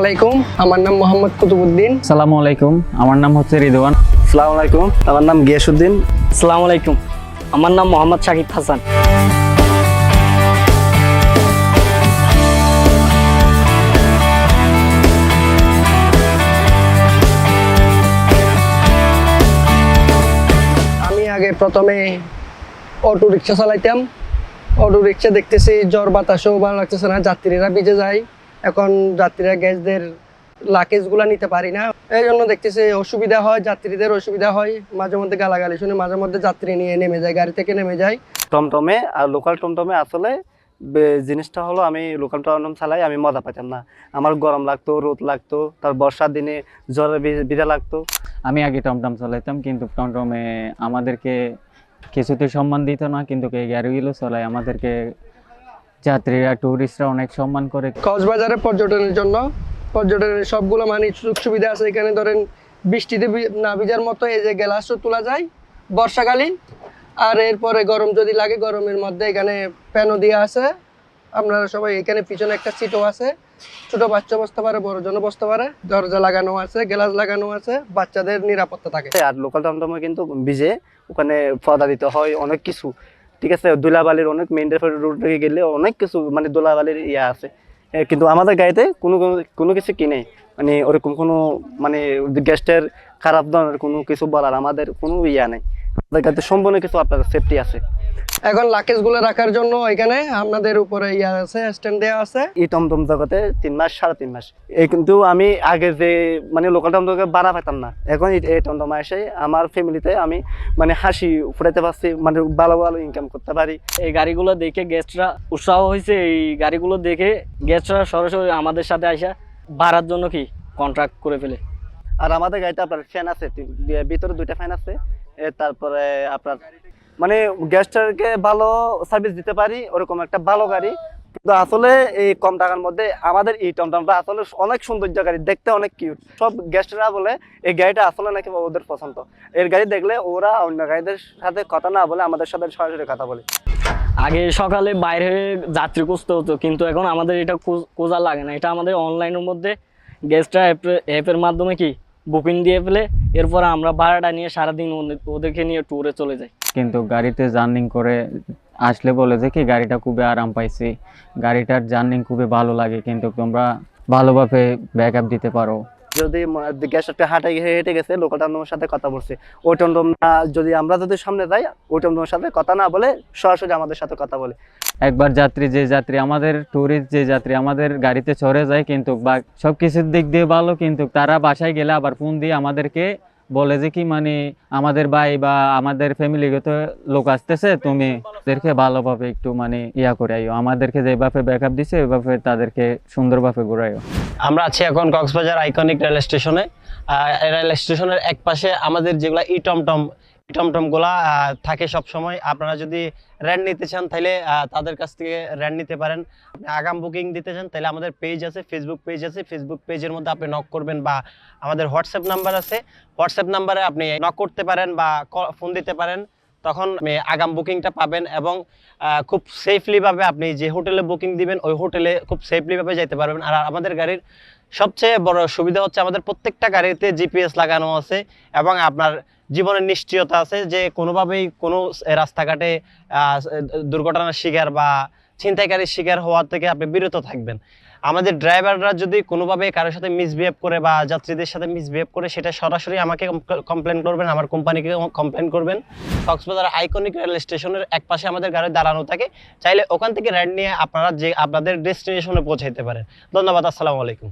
আলাইকুম। আমার নাম মোহাম্মদ কুতুবুদ্দিন সালামু আলাইকুম। আমার নাম হচ্ছে রিদওয়ান। আসসালামু আলাইকুম। আমার নাম গিয়াসুদ্দিন আসসালামু আলাইকুম। আমার নাম মোহাম্মদ শাকিব হাসান। আমি আগে প্রথমে অটো রিক্সা চালাইতাম। অটো রিক্সা দেখতেছি জ্বর বাতাসও ভালো লাগতেছে না যাত্রীরা ভিজে যায়। এখন যাত্রীরা গ্যাসদের লাকেজগুলো নিতে পারি না। এই জন্য দেখতেছি অসুবিধা হয় যাত্রীদের অসুবিধা হয়। মাঝে মধ্যে গালাগালি শুনে মাঝে মধ্যে যাত্রী নিয়ে নেমে যায় গাড়ি থেকে নেমে যায়। টমটমে আর লোকাল টমটমে আসলে জিনিসটা হলো আমি লোকাল টমটম চালাই আমি মজা পাইতাম না। আমার গরম লাগতো রোদ লাগতো তার বর্ষার দিনে জ্বরে বি- বিড়া লাগতো। আমি আগে টমটম চালাইতাম কিন্তু টমটমে আমাদেরকে কিছুতে সম্মান দিত না কিন্তু এই গাড়িগুলো চলায় আমাদেরকে যাত্রীরা ট্যুরিস্টরা অনেক সম্মান করে। কক্সবাজারে পর্যটনের জন্য পর্যটনের সবগুলো মানে সুযোগ সুবিধা আছে। এখানে ধরেন বৃষ্টিতে না ভিজার মতো এই যে গ্লাসও তোলা যায় বর্ষাকালীন। আর এরপরে গরম যদি লাগে গরমের মধ্যে এখানে প্যানও দেওয়া আছে। আপনারা সবাই এখানে পিছনে একটা সিটও আছে। ছোট বাচ্চা বসতে পারে বড় জন বসতে পারে। দরজা লাগানো আছে গ্লাস লাগানো আছে বাচ্চাদের নিরাপত্তা থাকে। আর লোকাল টমটমে কিন্তু ভিজে ওখানে পদা দিতে হয় অনেক কিছু। ঠিক আছে, দোলাবালির অনেক মেইন রোড গেলে অনেক কিছু মানে দোলাবালির ইয়ে আছে। কিন্তু আমাদের গাড়িতে কোনো, কোনো- কোনো কিছু কিনে মানে ওরকম কোনো মানে গেস্টের খারাপ ধরনের কোনো কিছু বলার আমাদের কোনো ইয়া নেই। আমাদের গাড়িতে সম্পূর্ণ কিছু আপনার সেফটি আছে। এখন লাকেজগুলো রাখার জন্য এখানে আপনাদের উপরে ইয়া আছে স্ট্যান্ড দেওয়া আছে। এই টমটম জগতে তিন মাস সাড়ে তিন মাস। এই কিন্তু আমি আগে যে মানে লোকাল টমটমকে ভাড়া পেতাম না। এখন এই- এই টমটম এসে আমার ফ্যামিলিতে আমি মানে হাসি ফুটাতে পারছি মানে ভালো ভালো ইনকাম করতে পারি। এই গাড়িগুলো দেখে গেস্টরা উৎসাহ হয়েছে। এই গাড়িগুলো দেখে গেস্টরা সরাসরি আমাদের সাথে আসা। ভাড়ার জন্য কি কন্ট্রাক্ট করে ফেলে? আর আমাদের গাড়িতে আপনার ফ্যান আছে ভিতরে দুইটা ফ্যান আছে তারপরে আপনার মানে গ্যাসটারকে ভালো সার্ভিস দিতে পারি, ওরকম একটা ভালো গাড়ি। কিন্তু আসলে এই কম টাকার মধ্যে আমাদের এই টমটমটা আসলে অনেক সৌন্দর্য গাড়ি দেখতে অনেক কিউট সব গেস্টরা বলে, এই গাড়িটা আসলে নাকি ওদের পছন্দ। এর গাড়ি দেখলে ওরা অন্য গাড়িদের সাথে কথা না বলে আমাদের সাথে সরাসরি কথা বলে। আগে সকালে বাইরে হয়ে যাত্রী খুঁজতে হতো, কিন্তু এখন আমাদের এটা খোঁজ- লাগে না। এটা আমাদের অনলাইনের মধ্যে গেস্টরা অ্যাপের মাধ্যমে কি বুকিং দিয়ে ফেলে, এরপর আমরা ভাড়াটা নিয়ে সারাদিন ওদের- ওদেরকে নিয়ে ট্যুরে চলে যাই। কিন্তু গাড়িতে জার্নিং করে আসলে বলে যে কি গাড়িটা খুবই আরাম পাইছি। গাড়িটার জার্নিং খুবই ভালো লাগে কিন্তু তোমরা ভালোভাবে ব্যাক আপ দিতে পারো। যদি গ্যাসটা হাঁটে হেঁটে গেছে লোকাল টমটমের সাথে কথা বলছে। ওই টমটম না যদি আমরা যদি সামনে যাই ওই টমটমের সাথে কথা না বলে সরাসরি আমাদের সাথে কথা বলে। একবার যাত্রী যে যাত্রী আমাদের ট্যুরিস্ট যে যাত্রী আমাদের গাড়িতে চড়ে যায় কিন্তু বা সব কিছুর দিক দিয়ে ভালো কিন্তু তারা বাসায় গেলে আবার ফোন দিয়ে আমাদেরকে বলে যে কি মানে আমাদের ভাই বা আমাদের ফ্যামিলিগত লোক আসতেছে, তুমি ওদেরকে ভালোভাবে একটু মানে ইয়া করে আইও। আমাদেরকে যেভাবে ব্যাক আপ দিছে ওইভাবে তাদেরকে সুন্দরভাবে ঘুরাইও। আমরা আছি এখন কক্সবাজার আইকনিক রেল স্টেশনে রেল স্টেশনের এক পাশে আমাদের যেগুলো ই টমটম টমটমগুলা গোলা থাকে সব সময়। আপনারা যদি র্যান্ড নিতে চান, তাহলে তাদের কাছ থেকে র্যান্ড নিতে পারেন। আপনি আগাম বুকিং দিতে চান, তাহলে আমাদের পেজ আছে ফেসবুক পেজ আছে। ফেসবুক পেজের মধ্যে আপনি নক করবেন বা আমাদের হোয়াটসঅ্যাপ নাম্বার আছে। হোয়াটসঅ্যাপ নাম্বারে আপনি নক করতে পারেন বা ফোন দিতে পারেন। তখন আগাম বুকিংটা পাবেন এবং খুব সেফলিভাবে আপনি যে হোটেলে বুকিং দিবেন, ওই হোটেলে খুব সেফলিভাবে যেতে পারবেন। আর আমাদের গাড়ির সবচেয়ে বড় সুবিধা হচ্ছে আমাদের প্রত্যেকটা গাড়িতে জিপিএস লাগানো আছে এবং আপনার জীবনের নিশ্চয়তা আছে যে কোনোভাবেই কোনো রাস্তাঘাটে দুর্ঘটনার শিকার বা ছিনতাইকারীর শিকার হওয়ার থেকে আপনি বিরত থাকবেন। আমাদের ড্রাইভাররা যদি কোনোভাবে কারোর সাথে মিসবিহেভ করে বা যাত্রীদের সাথে মিসবিহেভ করে, সেটা সরাসরি আমাকে কমপ্লেন করবেন, আমার কোম্পানিকে কমপ্লেন করবেন। কক্সবাজার আইকনিক রেল স্টেশনের এক পাশে আমাদের গাড়ি দাঁড়ানো থাকে। চাইলে ওখান থেকে রাইড নিয়ে আপনারা যে আপনাদের ডেস্টিনেশনে পৌঁছাইতে পারেন। ধন্যবাদ, আসসালামু আলাইকুম।